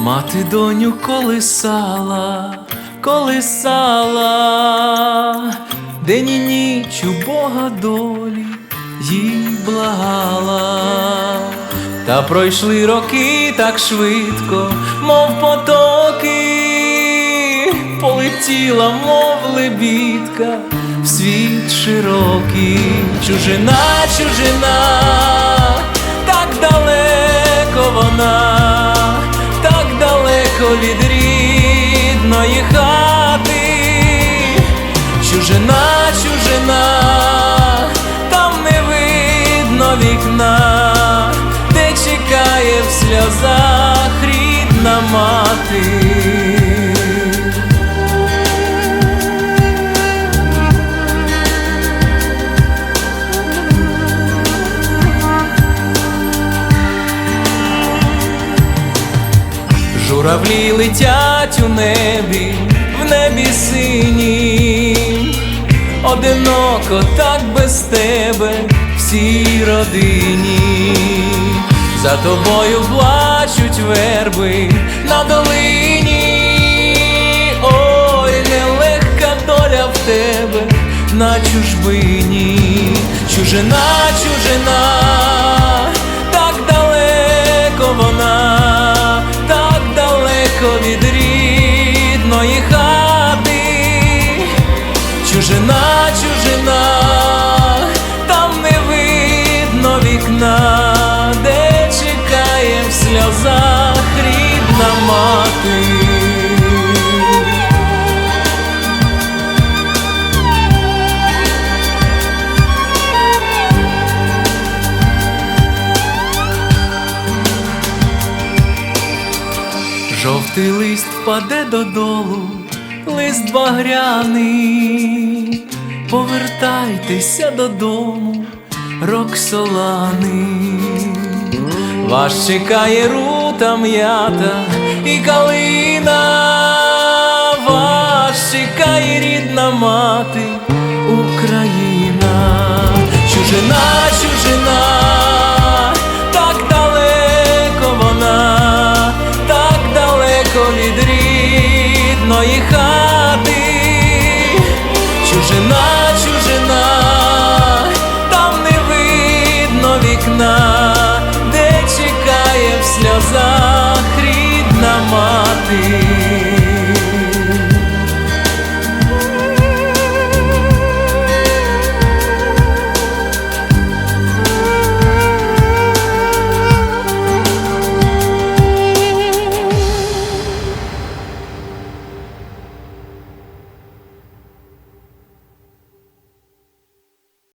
Мати доню колисала, колисала, день і ніч у Бога долі їй благала, та пройшли роки так швидко, мов потоки, полетіла, мов лебідка, в світ широкий, чужина, чужина, від рідної хати, чужина, чужина, Журавлі летять у небі, в небі синім, одиноко так без тебе всій родині, за тобою плачуть верби на долині, ой, нелегка доля в тебе на чужбині, чужина, чужина, сльозах рідна мати. Жовтий лист впаде додолу, лист багряний, повертайтеся додому, Роксолани. Вас чекає рута м'ята і калина, вас чекає рідна мати, Україна, чужина, чужина, від рідної хати, чужина, You.